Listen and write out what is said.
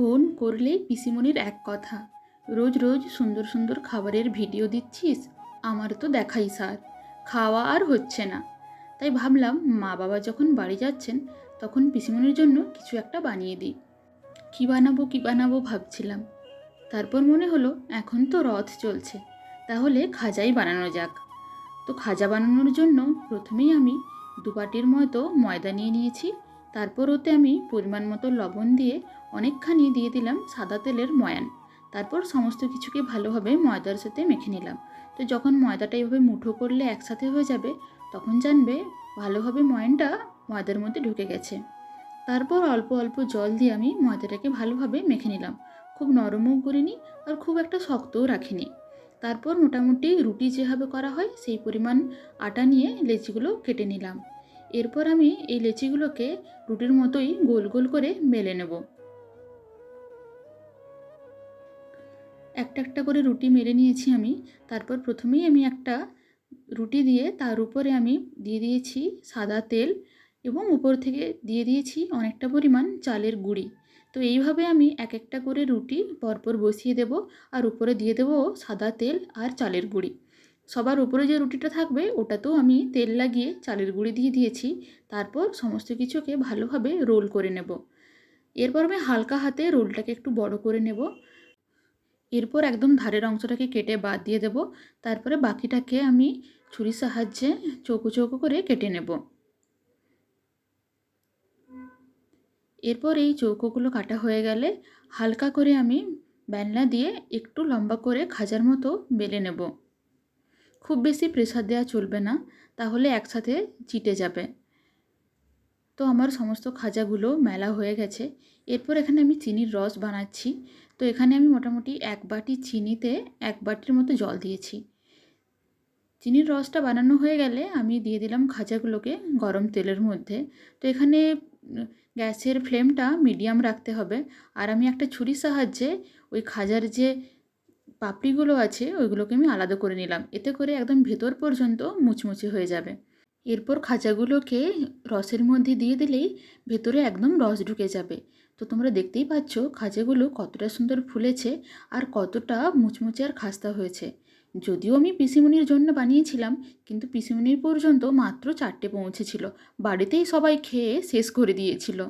Phone করলেই পিসিমণির এক কথা, রোজ রোজ সুন্দর সুন্দর খাবারের ভিডিও দিচ্ছিস? আমার তো দেখাই স্যার, খাওয়া আর হচ্ছে না। তাই ভাবলাম মা বাবা যখন বাড়ি যাচ্ছেন, তখন পিসিমণির জন্য কিছু একটা বানিয়ে দিই। কী বানাবো কী বানাবো? ভাবছিলাম। তারপর মনে হলো এখন তো রথ চলছে, তাহলে খাজাই বানানো যাক। তো খাজা বানানোর জন্য প্রথমেই আমি দু বাটির মতো ময়দা নিয়ে নিয়েছি তারপর ওতে আমি পরিমাণ মতো লবণ দিয়ে অনেকখানি দিয়ে দিলাম সাদা তেলের ময়ান। তারপর সমস্ত কিছুকে ভালোভাবে ময়দার সাথে মেখে নিলাম। তো যখন ময়দাটা এইভাবে মুঠো করলে একসাথে হয়ে যাবে, তখন জানবে ভালোভাবে ময়ানটা ময়দার মধ্যে ঢুকে গেছে। তারপর অল্প অল্প জল দিয়ে আমি ময়দাটাকে ভালোভাবে মেখে নিলাম। খুব নরমও করিনি আর খুব একটা শক্তও রাখিনি। তারপর মোটামুটি রুটি যেভাবে করা হয়, সেই পরিমাণ আটা নিয়ে লেচিগুলো কেটে নিলাম। এরপর আমি এই লেচিগুলোকে রুটির মতোই গোল গোল করে মেলে নেব। একটা একটা করে রুটি মেলে নিয়েছি আমি। তারপর প্রথমেই আমি একটা রুটি দিয়ে তার উপরে আমি দিয়ে দিয়েছি সাদা তেল এবং উপর থেকে দিয়ে দিয়েছি অনেকটা পরিমাণ চালের গুঁড়ি। তো এইভাবে আমি এক একটা করে রুটি পরপর বসিয়ে দেব আর উপরে দিয়ে দেবো সাদা তেল আর চালের গুঁড়ি। সবার উপরে যে রুটিটা থাকবে, ওটাতেও আমি তেল লাগিয়ে চালের গুঁড়ি দিয়ে দিয়েছি। তারপর সমস্ত কিছুকে ভালোভাবে রোল করে নেব। এরপর আমি হালকা হাতে রোলটাকে একটু বড় করে নেব। এরপর একদম ধারের অংশটাকে কেটে বাদ দিয়ে দেব। তারপরে বাকিটাকে আমি ছুরির সাহায্যে চৌকো চৌকো করে কেটে নেব। এরপর এই চৌকোগুলো কাটা হয়ে গেলে হালকা করে আমি বেলনা দিয়ে একটু লম্বা করে খাজার মতো বেলে নেব। খুব বেশি প্রেসার দেওয়া চলবে না, তাহলে একসাথে চিটে যাবে। তো আমার সমস্ত খাজাগুলো মেলা হয়ে গেছে। এরপর এখানে আমি চিনির রস বানাচ্ছি। তো এখানে আমি মোটামুটি এক বাটি চিনিতে এক বাটির মতো জল দিয়েছি। চিনির রসটা বানানো হয়ে গেলে আমি দিয়ে দিলাম খাজাগুলোকে গরম তেলের মধ্যে। তো এখানে গ্যাসের ফ্লেমটা মিডিয়াম রাখতে হবে। আর আমি একটা ছুরির সাহায্যে ওই খাজার যে পাপড়িগুলো আছে, ওইগুলোকে আমি আলাদা করে নিলাম। এতে করে একদম ভেতর পর্যন্ত মুচমুচে হয়ে যাবে। এরপর খাজাগুলোকে রসের মধ্যে দিয়ে দিলেই ভেতরে একদম রস ঢুকে যাবে। তো তোমরা দেখতেই পাচ্ছ খাজাগুলো কতটা সুন্দর ফুলেছে আর কতটা মুচমুচে আর খাস্তা হয়েছে। যদিও আমি পিসিমনির জন্য বানিয়েছিলাম, কিন্তু পিসিমনির পর্যন্ত মাত্র চারটে পৌঁছেছিল। বাড়িতেই সবাই খেয়ে শেষ করে দিয়েছিল।